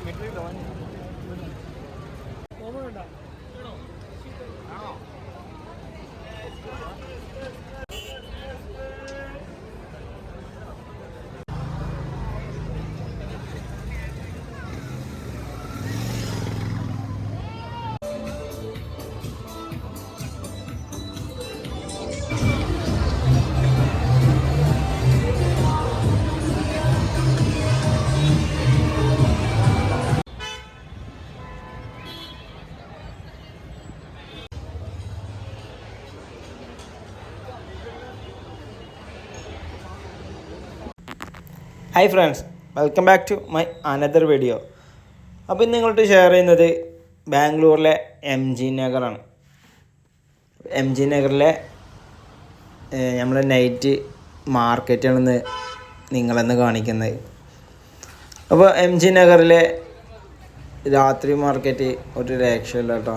Material అవన్నీ hi friends welcome back to my another video അപ്പോൾ ഇന്ന് നിങ്ങളോട് ഷെയർ ചെയ്യുന്നത് ബാംഗ്ലൂരിലെ എം ജി നഗറാണ്. എം ജി നഗറിലെ നമ്മളെ നൈറ്റ് മാർക്കറ്റാണെന്ന് നിങ്ങളെന്ന് കാണിക്കുന്നത്. അപ്പോൾ എം ജി നഗറിലെ രാത്രി മാർക്കറ്റ് ഒരു രക്ഷയില്ല കേട്ടോ.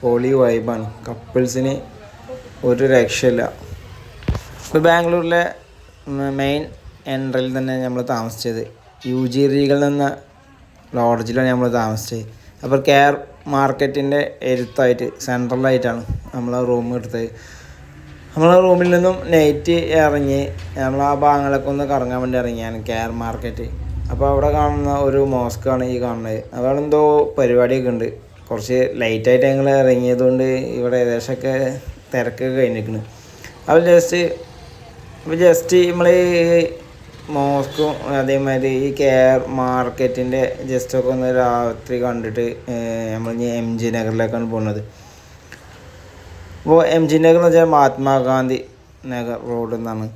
പൊളി വൈബാണ് കപ്പിൾസിന് ഒരു രക്ഷയില്ല. ഇപ്പോൾ ബാംഗ്ലൂരിലെ മെയിൻ എൻട്രയിൽ തന്നെ നമ്മൾ താമസിച്ചത്. യു ജി റീഗിൽ നിന്ന് ലോഡ്ജിലാണ് നമ്മൾ താമസിച്ചത്. അപ്പോൾ കെയർ മാർക്കറ്റിന്റെ എരുത്തായിട്ട് സെൻട്രലായിട്ടാണ് നമ്മൾ റൂം എടുത്തത്. നമ്മൾ റൂമിൽ നിന്നും നൈറ്റ് ഇറങ്ങി നമ്മൾ ആ ഭാഗങ്ങളൊക്കെ ഒന്ന് കറങ്ങാൻ വേണ്ടി ഇറങ്ങിയാണ് കെയർ മാർക്കറ്റ്. അപ്പോൾ അവിടെ കാണുന്ന ഒരു മോസ്ക്കാണ് ഈ കാണുന്നത്. അവിടെ എന്തോ പരിപാടിയൊക്കെ ഉണ്ട്. കുറച്ച് ലൈറ്റായിട്ട് ഞങ്ങൾ ഇറങ്ങിയതുകൊണ്ട് ഇവിടെ ഏകദേശമൊക്കെ തിരക്കൊക്കെ കഴിഞ്ഞിരിക്കുന്നു. അപ്പോൾ ജസ്റ്റ് അപ്പോൾ ജസ്റ്റ് നമ്മൾ മോസ്കും അതേമാതിരി ഈ കെയർ മാർക്കറ്റിന്റെ ജസ്റ്റൊക്കെ ഒന്ന് രാത്രി കണ്ടിട്ട് നമ്മൾ ഇനി എം ജി നഗറിലേക്കാണ് പോകുന്നത് അപ്പോൾ എം ജി നഗർ എന്ന് വെച്ചാൽ മഹാത്മാഗാന്ധി നഗർ റോഡ് എന്നാണ്.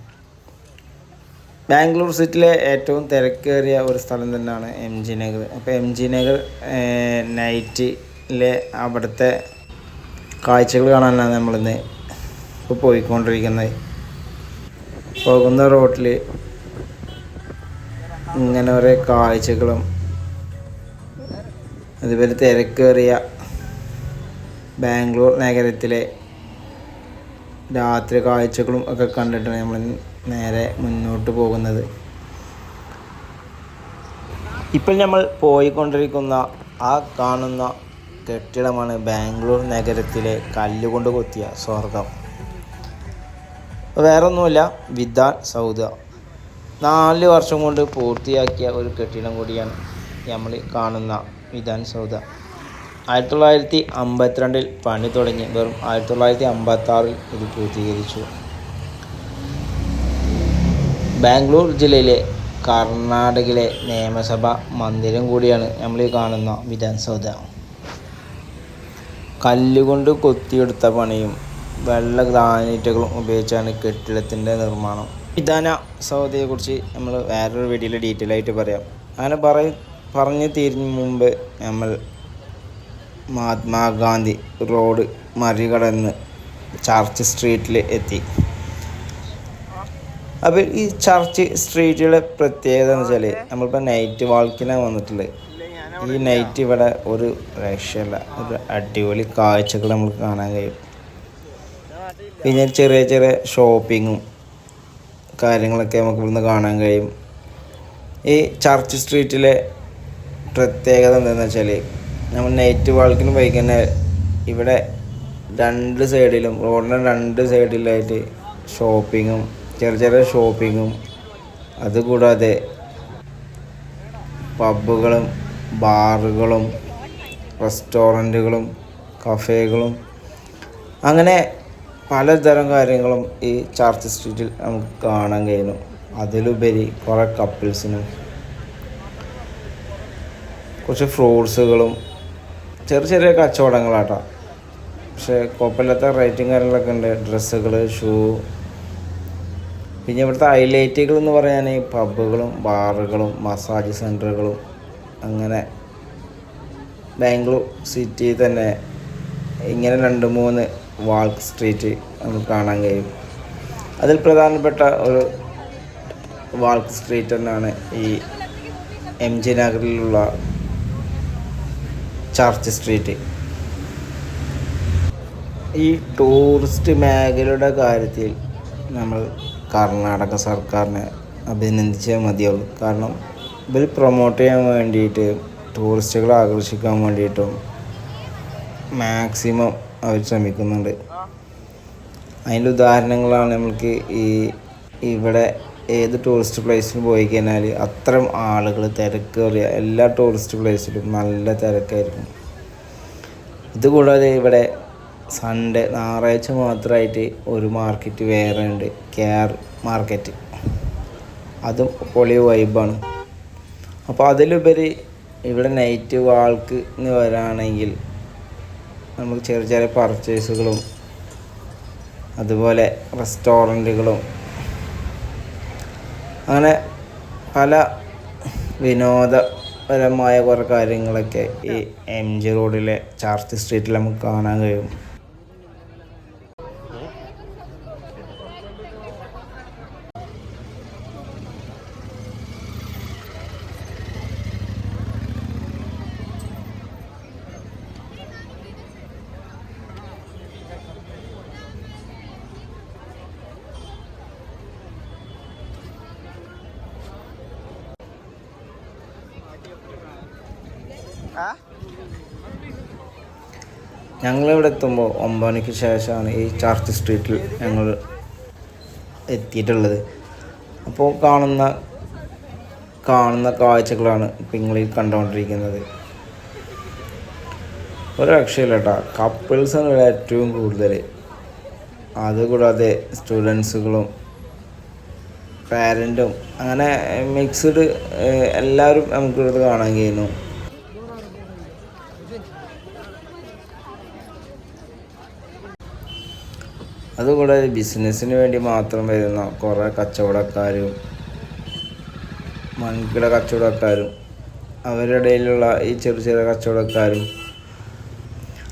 ബാംഗ്ലൂർ സിറ്റിയിലെ ഏറ്റവും തിരക്കേറിയ ഒരു സ്ഥലം തന്നെയാണ് എം ജി നഗർ. അപ്പോൾ എം ജി നഗർ നൈറ്റിലെ അവിടുത്തെ കാഴ്ചകൾ കാണാനാണ് നമ്മളിന്ന് ഇപ്പോൾ പോയിക്കൊണ്ടിരിക്കുന്നത്. പോകുന്ന റോട്ടിൽ ഇങ്ങനെ ഓരോ കാഴ്ചകളും അതുപോലെ തിരക്കേറിയ ബാംഗ്ലൂർ നഗരത്തിലെ രാത്രി കാഴ്ചകളും ഒക്കെ കണ്ടിട്ടാണ് നമ്മൾ നേരെ മുന്നോട്ട് പോകുന്നത്. ഇപ്പോൾ നമ്മൾ പോയിക്കൊണ്ടിരിക്കുന്ന ആ കാണുന്ന കെട്ടിടമാണ് ബാംഗ്ലൂർ നഗരത്തിലെ കല്ലുകൊണ്ട് കൊത്തിയ സ്വർഗം വേറൊന്നുമില്ല വിദാൻ സൗദ. നാല് വർഷം കൊണ്ട് പൂർത്തിയാക്കിയ ഒരു കെട്ടിടം കൂടിയാണ് നമ്മൾ കാണുന്ന വിധാൻ സൗദ ആയിരത്തി തൊള്ളായിരത്തി അമ്പത്തിരണ്ടിൽ പണി തുടങ്ങി. വെറും ആയിരത്തി തൊള്ളായിരത്തി അമ്പത്തി ആറിൽ ഇത് പൂർത്തീകരിച്ചു. ബാംഗ്ലൂർ ജില്ലയിലെ കർണാടകയിലെ നിയമസഭ മന്ദിരം കൂടിയാണ് നമ്മൾ ഈ കാണുന്ന വിധാൻ സൗദ കല്ലുകൊണ്ട് കൊത്തിയെടുത്ത പണിയും വെള്ള ഗ്രാനൈറ്റുകളും ഉപയോഗിച്ചാണ് കെട്ടിടത്തിന്റെ നിർമ്മാണം. വിധാന സൗദിയെക്കുറിച്ച് നമ്മൾ വേറൊരു വീഡിയോയിൽ ഡീറ്റെയിൽ ആയിട്ട് പറയാം. അങ്ങനെ പറയ പറഞ്ഞു തീരുന്ന മുമ്പ് നമ്മൾ മഹാത്മാഗാന്ധി റോഡ് മറികടന്ന് ചർച്ച് സ്ട്രീറ്റിൽ എത്തി. അപ്പോൾ ഈ ചർച്ച് സ്ട്രീറ്റിലെ പ്രത്യേകത എന്ന് വെച്ചാൽ നമ്മളിപ്പോൾ നൈറ്റ് വാൾക്കിനാണ് വന്നിട്ടുള്ളത് ഈ നൈറ്റ് ഇവിടെ ഒരു രക്ഷയില്ല. ഒരു അടിപൊളി കാഴ്ചകൾ നമുക്ക് കാണാൻ കഴിയും. പിന്നെ ചെറിയ ചെറിയ ഷോപ്പിങ്ങും കാര്യങ്ങളൊക്കെ നമുക്ക് ഇവിടുന്ന് കാണാൻ കഴിയും. ഈ ചർച്ച് സ്ട്രീറ്റിലെ പ്രത്യേകത എന്താണെന്ന് വെച്ചാൽ നമ്മൾ നൈറ്റ് വാൾക്കിന് പോയി കഴിഞ്ഞാൽ ഇവിടെ രണ്ട് സൈഡിലും റോഡിന്റെ രണ്ട് സൈഡിലായിട്ട് ഷോപ്പിങ്ങും ചെറിയ ചെറിയ ഷോപ്പിങ്ങും അതുകൂടാതെ പബ്ബുകളും ബാറുകളും റെസ്റ്റോറന്റുകളും കഫേകളും അങ്ങനെ പലതരം കാര്യങ്ങളും ഈ ചർച്ച് സ്ട്രീറ്റിൽ നമുക്ക് കാണാൻ കഴിയുന്നു. അതിലുപരി കുറേ കപ്പിൾസിനും കുറച്ച് ഫ്രൂട്ട്സുകളും ചെറിയ ചെറിയ കച്ചവടങ്ങളാട്ടോ. പക്ഷേ കുഴപ്പമില്ലാത്ത റേറ്റും കാര്യങ്ങളൊക്കെ ഉണ്ട്. ഡ്രസ്സുകൾ ഷൂ. പിന്നെ ഇവിടുത്തെ ഹൈലൈറ്റുകൾ എന്ന് പറയാൻ പബ്ബുകളും ബാറുകളും മസാജ് സെന്ററുകളും അങ്ങനെ ബാംഗ്ലൂർ സിറ്റി തന്നെ ഇങ്ങനെ രണ്ട് മൂന്ന് വാൾക്ക് സ്ട്രീറ്റ് നമുക്ക് കാണാൻ കഴിയും. അതിൽ പ്രധാനപ്പെട്ട ഒരു വാൾക്ക് സ്ട്രീറ്റ് തന്നെയാണ് ഈ എം ജി നഗറിലുള്ള ചർച്ച് സ്ട്രീറ്റ്. ഈ ടൂറിസ്റ്റ് മേഖലയുടെ കാര്യത്തിൽ നമ്മൾ കർണാടക സർക്കാരിനെ അഭിനന്ദിച്ചേ മതിയാവുള്ളൂ കാരണം ഇവർ പ്രൊമോട്ട് ചെയ്യാൻ വേണ്ടിയിട്ട് ടൂറിസ്റ്റുകളെ ആകർഷിക്കാൻ വേണ്ടിയിട്ടും മാക്സിമം അവർ ശ്രമിക്കുന്നുണ്ട്. അതിന്റെ ഉദാഹരണങ്ങളാണ് നമ്മൾക്ക് ഈ ഇവിടെ ഏത് ടൂറിസ്റ്റ് പ്ലേസിൽ പോയി കഴിഞ്ഞാൽ അത്രയും ആളുകൾ തിരക്കേറിയ എല്ലാ ടൂറിസ്റ്റ് പ്ലേസിലും നല്ല തിരക്കായിരിക്കും. ഇതുകൂടാതെ ഇവിടെ സൺഡേ ഞായറാഴ്ച മാത്രമായിട്ട് ഒരു മാർക്കറ്റ് വേറെ ഉണ്ട്. കെയർ മാർക്കറ്റ് അതും പൊളി വൈബാണ് അപ്പോൾ അതിലുപരി ഇവിടെ നൈറ്റ് വാൾക്ക് വരാണെങ്കിൽ നമുക്ക് ചെറിയ ചെറിയ പർച്ചേസുകളും അതുപോലെ റെസ്റ്റോറന്റുകളും അങ്ങനെ പല വിനോദപരമായ കുറേ കാര്യങ്ങളൊക്കെ ഈ എം ജി റോഡിലെ ചാർത്തി സ്ട്രീറ്റിൽ നമുക്ക് കാണാൻ കഴിയും. ഞങ്ങളിവിടെ എത്തുമ്പോൾ ഒമ്പത് മണിക്ക് ശേഷമാണ് ഈ ചർച്ച് സ്ട്രീറ്റിൽ ഞങ്ങൾ എത്തിയിട്ടുള്ളത്. അപ്പോൾ കാണുന്ന കാണുന്ന കാഴ്ചകളാണ് ഈ കണ്ടുകൊണ്ടിരിക്കുന്നത്. ഒരു രക്ഷയില്ല കേട്ടോ. കപ്പിൾസാണ് ഇവിടെ ഏറ്റവും കൂടുതൽ അതുകൂടാതെ സ്റ്റുഡൻസുകളും പാരന്റും അങ്ങനെ മിക്സ്ഡ് എല്ലാവരും നമുക്കിവിടെ കാണാൻ കഴിയുന്നു അതുകൂടാതെ ബിസിനസ്സിന് വേണ്ടി മാത്രം വരുന്ന കുറേ കച്ചവടക്കാരും വൻകിട കച്ചവടക്കാരും അവരുടെ ഇടയിലുള്ള ഈ ചെറു ചെറിയ കച്ചവടക്കാരും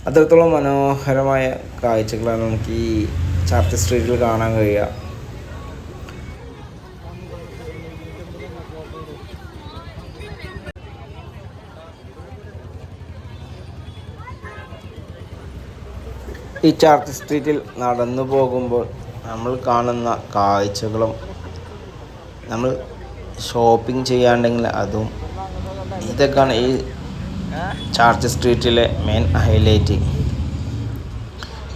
അത്രത്തോളം മനോഹരമായ കാഴ്ചകളാണ് നമുക്ക് ഈ ചർച്ച് സ്ട്രീറ്റിൽ കാണാൻ കഴിയുക. ഈ ചാർച്ച് സ്ട്രീറ്റിൽ നടന്നു പോകുമ്പോൾ നമ്മൾ കാണുന്ന കാഴ്ചകളും നമ്മൾ ഷോപ്പിംഗ് ചെയ്യാണ്ടെങ്കിൽ അതും ഇതൊക്കെയാണ് ഈ ചാർച്ച് സ്ട്രീറ്റിലെ മെയിൻ ഹൈലൈറ്റ്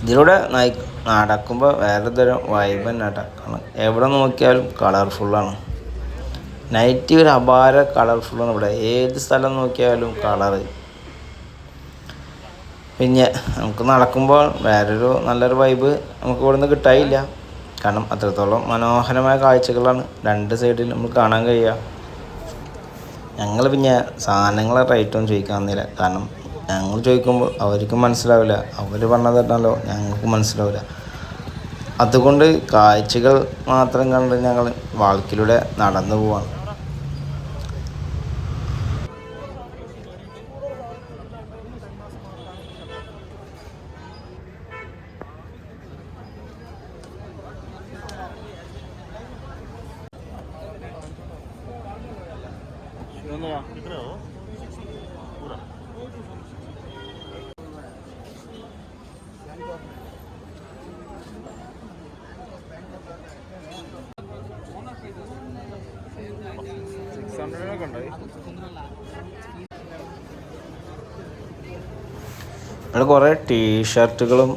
ഇതിലൂടെ നടക്കുമ്പോൾ വേറെ തരം വൈബ് തന്നെ നടക്കണം എവിടെ നോക്കിയാലും കളർഫുള്ളാണ് നൈറ്റ് ഒരു അപാര കളർഫുള്ളാണ് ഇവിടെ. ഏത് സ്ഥലം നോക്കിയാലും കളറ് പിന്നെ നമുക്ക് നടക്കുമ്പോൾ വേറൊരു നല്ലൊരു വൈബ് നമുക്ക് ഇവിടെ നിന്ന് കിട്ടായില്ല കാരണം അത്രത്തോളം മനോഹരമായ കാഴ്ചകളാണ്. രണ്ട് സൈഡിൽ നമുക്ക് കാണാൻ കഴിയുക ഞങ്ങൾ പിന്നെ സാധനങ്ങളെ റേറ്റൊന്നും ചോദിക്കാൻ തന്നില്ല കാരണം ഞങ്ങൾ ചോദിക്കുമ്പോൾ അവർക്ക് മനസ്സിലാവില്ല. അവർ പറഞ്ഞതല്ലോ ഞങ്ങൾക്ക് മനസ്സിലാവില്ല. അതുകൊണ്ട് കാഴ്ചകൾ മാത്രം കണ്ട് ഞങ്ങൾ വാൾക്കിലൂടെ നടന്നു പോവാണ്. ഇവിടെ കുറേ ടീഷർട്ടുകളും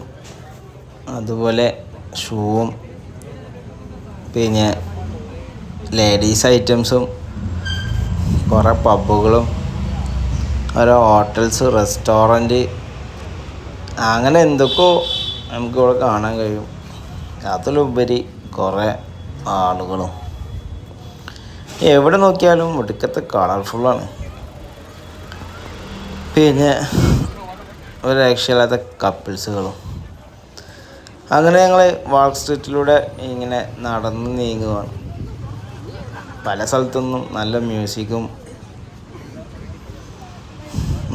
അതുപോലെ ഷൂവും പിന്നെ ലേഡീസ് ഐറ്റംസും കുറേ പബ്ബുകളും ഓരോ ഹോട്ടൽസ് റെസ്റ്റോറന്റ് അങ്ങനെ എന്തൊക്കെയോ നമുക്കിവിടെ കാണാൻ കഴിയും. അതിലുപരി കുറേ ആളുകളും. എവിടെ നോക്കിയാലും ഒടുക്കത്തെ കളർഫുള്ളാണ് പിന്നെ ഒരു രക്ഷയില്ലാത്ത കപ്പിൾസുകളും. അങ്ങനെ ഞങ്ങൾ വാൾ സ്ട്രീറ്റിലൂടെ ഇങ്ങനെ നടന്ന് നീങ്ങുകയാണ് പല സ്ഥലത്തുനിന്നും നല്ല മ്യൂസിക്കും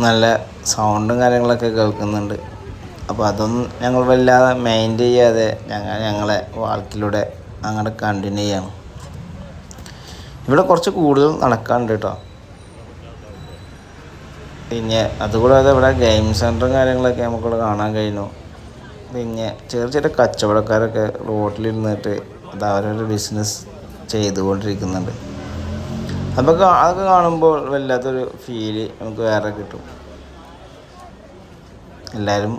നല്ല സൗണ്ടും കാര്യങ്ങളൊക്കെ കേൾക്കുന്നുണ്ട്. അപ്പോൾ അതൊന്നും ഞങ്ങൾ വല്ലാതെ മൈൻഡ് ചെയ്യാതെ ഞങ്ങൾ ഞങ്ങളെ വാൾക്കിലൂടെ അങ്ങോട്ട് കണ്ടിന്യൂ ചെയ്യണം. ഇവിടെ കുറച്ച് കൂടുതൽ നടക്കാനുണ്ട് കേട്ടോ. പിന്നെ അതുകൂടാതെ ഇവിടെ ഗെയിം സെന്ററും കാര്യങ്ങളൊക്കെ നമുക്കിവിടെ കാണാൻ കഴിഞ്ഞു. പിന്നെ ചെറിയ ചെറിയ കച്ചവടക്കാരൊക്കെ റോട്ടിലിരുന്നിട്ട് അത് അവരൊരു ബിസിനസ് ചെയ്തുകൊണ്ടിരിക്കുന്നുണ്ട്. നമുക്ക് അതൊക്കെ കാണുമ്പോൾ വല്ലാത്തൊരു ഫീൽ നമുക്ക് വേറെ കിട്ടും. എല്ലാവരും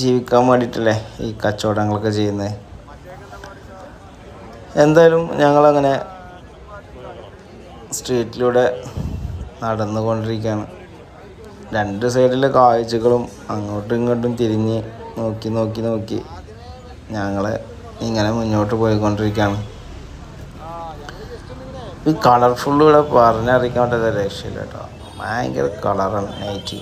ജീവിക്കാൻ വേണ്ടിയിട്ടല്ലേ ഈ കച്ചവടങ്ങളൊക്കെ ചെയ്യുന്നത് എന്തായാലും ഞങ്ങളങ്ങനെ സ്ട്രീറ്റിലൂടെ നടന്നുകൊണ്ടിരിക്കുകയാണ്. രണ്ട് സൈഡിലെ കാഴ്ചകളും അങ്ങോട്ടും ഇങ്ങോട്ടും തിരിഞ്ഞ് നോക്കി നോക്കി നോക്കി ഞങ്ങൾ ഇങ്ങനെ മുന്നോട്ട് പോയിക്കൊണ്ടിരിക്കുകയാണ്. ഈ കളർഫുൾ ഇവിടെ പറഞ്ഞറിയിക്കാൻ പറ്റാത്ത രക്ഷയില്ല കേട്ടോ. ഭയങ്കര കളറാണ് നൈറ്റ്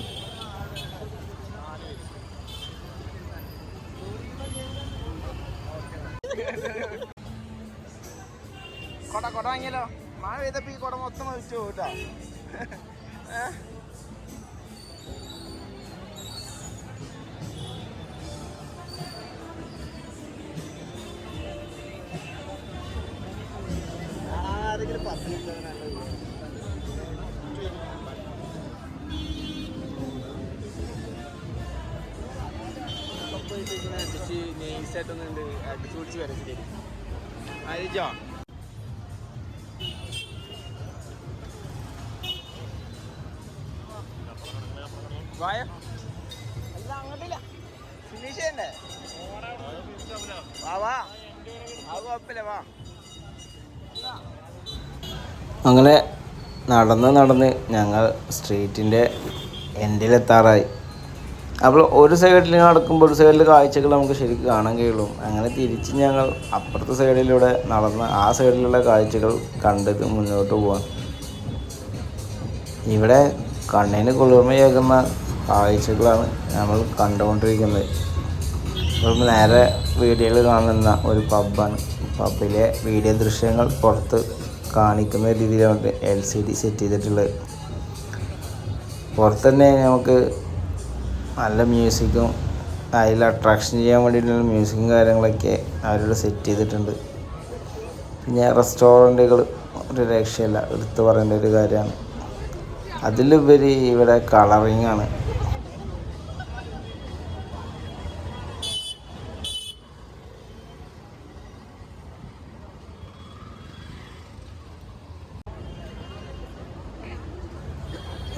കൊട കൊട വാങ്ങിയല്ലോ. മഴ പെയ്തപ്പോ ഈ കൊട മൊത്തം ഒഴിച്ചു പോട്ടാ നൈസായിട്ടൊന്നുണ്ട് അടിച്ചു പിടിച്ച് വരച്ചിട്ട് ആയിരിച്ചോ വായ? അല്ല അങ്ങോട്ടില്ല. ഫിനിഷ് വാ വാ. അത് കുഴപ്പമില്ല വാ. അങ്ങനെ നടന്ന് നടന്ന് ഞങ്ങൾ സ്ട്രീറ്റിന്റെ എൻഡിലെത്താറായി. അപ്പോൾ ഒരു സൈഡിൽ നടക്കുമ്പോൾ ഒരു സൈഡിൽ കാഴ്ചകൾ നമുക്ക് ശരിക്കും കാണാൻ കഴിയുള്ളൂ. അങ്ങനെ തിരിച്ച് ഞങ്ങൾ അപ്പുറത്തെ സൈഡിലൂടെ നടന്ന് ആ സൈഡിലുള്ള കാഴ്ചകൾ കണ്ടിട്ട് മുന്നോട്ട് പോവാം ഇവിടെ കണ്ണിന് കുളിർമയേകുന്ന കാഴ്ചകളാണ് നമ്മൾ കണ്ടുകൊണ്ടിരിക്കുന്നത്. നമ്മൾ നേരെ വീഡിയോയിൽ കാണുന്ന ഒരു പബ്ബാണ് പബ്ബിലെ വീഡിയോ ദൃശ്യങ്ങൾ പുറത്ത് കാണിക്കുന്ന രീതിയിലാണ് എൽ സി ഡി സെറ്റ് ചെയ്തിട്ടുള്ളത്. പുറത്ത് തന്നെ നമുക്ക് നല്ല മ്യൂസിക്കും അതിൽ അട്രാക്ഷൻ ചെയ്യാൻ വേണ്ടിയിട്ടുള്ള മ്യൂസിക്കും കാര്യങ്ങളൊക്കെ അവരോട് സെറ്റ് ചെയ്തിട്ടുണ്ട്. പിന്നെ റെസ്റ്റോറന്റുകൾ ഒരു രക്ഷയില്ല എടുത്തു പറയേണ്ട ഒരു കാര്യമാണ്. അതിലുപരി ഇവിടെ കളറിങ്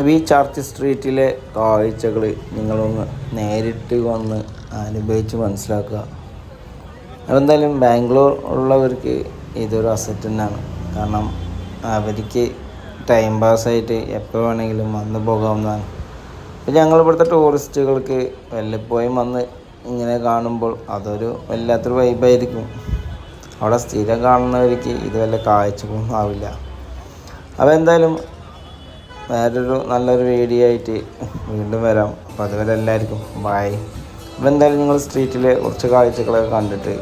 ആണ് ചാർത്തി സ്ട്രീറ്റിലെ കാഴ്ചകൾ നിങ്ങളൊന്ന് നേരിട്ട് വന്ന് അനുഭവിച്ച് മനസ്സിലാക്കുക. എന്തായാലും ബാംഗ്ലൂർ ഉള്ളവർക്ക് ഇതൊരു അസറ്റ് തന്നെയാണ്. കാരണം അവർക്ക് ടൈം പാസ്സായിട്ട് എപ്പോൾ വേണമെങ്കിലും വന്ന് പോകാവുന്നതാണ്. അപ്പോൾ ഞങ്ങൾ ഇവിടുത്തെ ടൂറിസ്റ്റുകൾക്ക് വല്ലപ്പോഴും വന്ന് ഇങ്ങനെ കാണുമ്പോൾ അതൊരു വല്ലാത്തൊരു വൈബായിരിക്കും അവിടെ സ്ഥിരം കാണുന്നവർക്ക് ഇത് വല്ല കാഴ്ചകളൊന്നും ആവില്ല. അപ്പോൾ എന്തായാലും വേറൊരു നല്ലൊരു വീഡിയോ ആയിട്ട് വീണ്ടും വരാം. അപ്പോൾ അതുവരെ എല്ലാവർക്കും ബായ് അപ്പോൾ എന്തായാലും നിങ്ങൾ സ്ട്രീറ്റിലെ കുറച്ച് കാഴ്ചകളൊക്കെ കണ്ടിട്ട്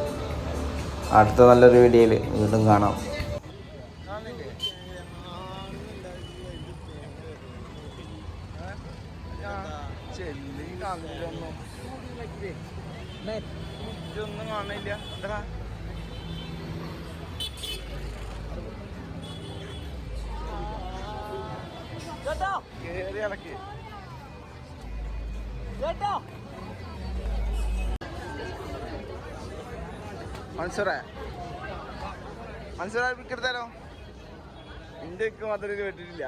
അടുത്ത നല്ലൊരു വീഡിയോയിൽ വീണ്ടും കാണാം. ഇതൊന്നും കാണില്ല എന്താ കേറി ഇളക്കി മൻസൂറേ. മൻസൂറ പിക്കെടുത്താലോ എന്റെ ഒക്കെ മാത്രം കേട്ടിട്ടില്ല